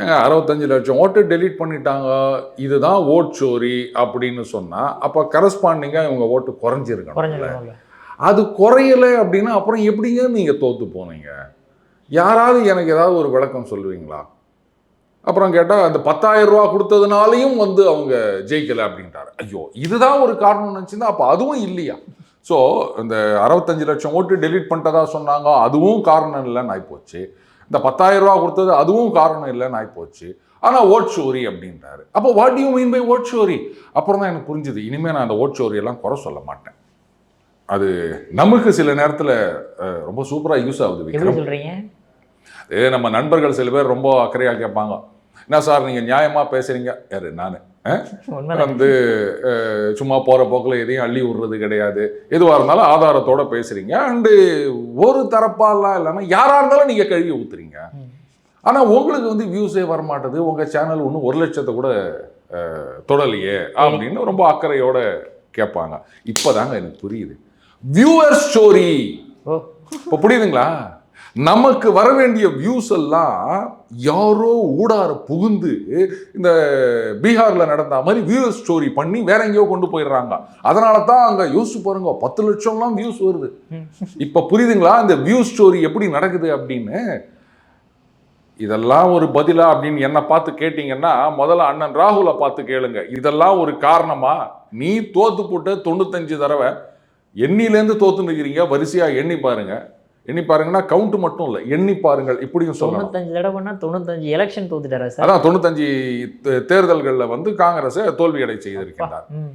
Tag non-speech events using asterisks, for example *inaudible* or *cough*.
ஏங்க அறுபத்தஞ்சு லட்சம் ஓட்டு டெலீட் பண்ணிட்டாங்க. இதுதான் ஓட் சோரி அப்படின்னு சொன்னா அப்ப கரஸ்பாண்டிங்கா இவங்க ஓட்டு குறைஞ்சிருக்கணும் அது குறையல அப்படின்னா அப்புறம் எப்படிங்க நீங்க தோத்து போனீங்க? யாராவது எனக்கு ஏதாவது ஒரு விளக்கம் சொல்லுவீங்களா? அப்புறம் கேட்டால் அந்த பத்தாயிரம் ரூபா கொடுத்ததுனாலையும் வந்து அவங்க ஜெயிக்கல அப்படின்ட்டாரு. ஐயோ இதுதான் ஒரு காரணம் நினச்சிருந்தா அப்போ அதுவும் இல்லையா? ஸோ இந்த அறுபத்தஞ்சு லட்சம் ஓட்டு டெலீட் பண்ணிட்டதா சொன்னாங்க அதுவும் காரணம் இல்லைன்னு ஆயிப்போச்சு. இந்த பத்தாயிரம் ரூபா கொடுத்தது அதுவும் காரணம் இல்லைன்னு ஆயிப்போச்சு ஆனால் ஓட் சோரி அப்படின்றாரு. அப்போ what you mean by odd sorry? அப்புறம் தான் எனக்கு புரிஞ்சுது. இனிமேல் நான் அந்த ஓட் சோரி எல்லாம் குறை சொல்ல மாட்டேன். அது நமக்கு சில நேரத்தில் ரொம்ப சூப்பராக யூஸ் ஆகுது அது நம்ம நண்பர்கள் சில பேர் ரொம்ப அக்கறையாக கேட்பாங்க. என்ன சார் நீங்கள் நியாயமாக பேசுகிறீங்க யாரு? நான். *laughs* வந்து சும்மா போகிற போக்கில் எதையும் அள்ளி விடுறது கிடையாது. எதுவாக இருந்தாலும் ஆதாரத்தோட பேசுகிறீங்க அண்டு ஒரு தரப்பாலாம் இல்லாமல் யாராக இருந்தாலும் நீங்கள் கழுவி ஊத்துறீங்க. ம். ஆனால் உங்களுக்கு வந்து வியூஸே வரமாட்டுது. உங்கள் சேனல் ஒன்றும் ஒரு லட்சத்தை கூட தொடலையே அப்படின்னு ரொம்ப அக்கறையோட கேட்பாங்க இப்போதாங்க எனக்கு புரியுது. வியூவர் ஸ்டோரி இப்போ புரியுதுங்களா? நமக்கு வர வேண்டிய வியூஸ் எல்லாம் யாரோ ஊடார புகுந்து இந்த பீகாரில் நடந்த மாதிரி வியூஸ் ஸ்டோரி பண்ணி வேற எங்கேயோ கொண்டு போயிடுறாங்க. அதனால தான் அங்கே யோசிச்சு பாருங்க பத்து லட்சம்லாம் வியூஸ் வருது. இப்போ புரியுதுங்களா? இந்த வியூ ஸ்டோரி எப்படி நடக்குது அப்படின்னு? இதெல்லாம் ஒரு பதிலா அப்படின்னு என்னை பார்த்து கேட்டீங்கன்னா முதல்ல அண்ணன் ராகுலை பார்த்து கேளுங்க. இதெல்லாம் ஒரு காரணமா? நீ தோத்து போட்டு தொண்ணூத்தஞ்சு தடவை எண்ணிலேருந்து தோத்துன்னு இருக்கிறீங்க வரிசையாக எண்ணி பாருங்கள் எண்ணி பாருங்கன்னா கவுண்ட் மட்டும் இல்லை. எண்ணி பாருங்கள் இப்படியும் சொல்லணும் தொண்ணூத்தஞ்சு தடவைன்னா தொண்ணூத்தஞ்சு எலெக்ஷன் தோத்துட்டாரா சார்? அதான் தொண்ணூத்தஞ்சு தேர்தல்கள்ல வந்து காங்கிரஸை தோல்வி அடை செய்திருக்கின்றார்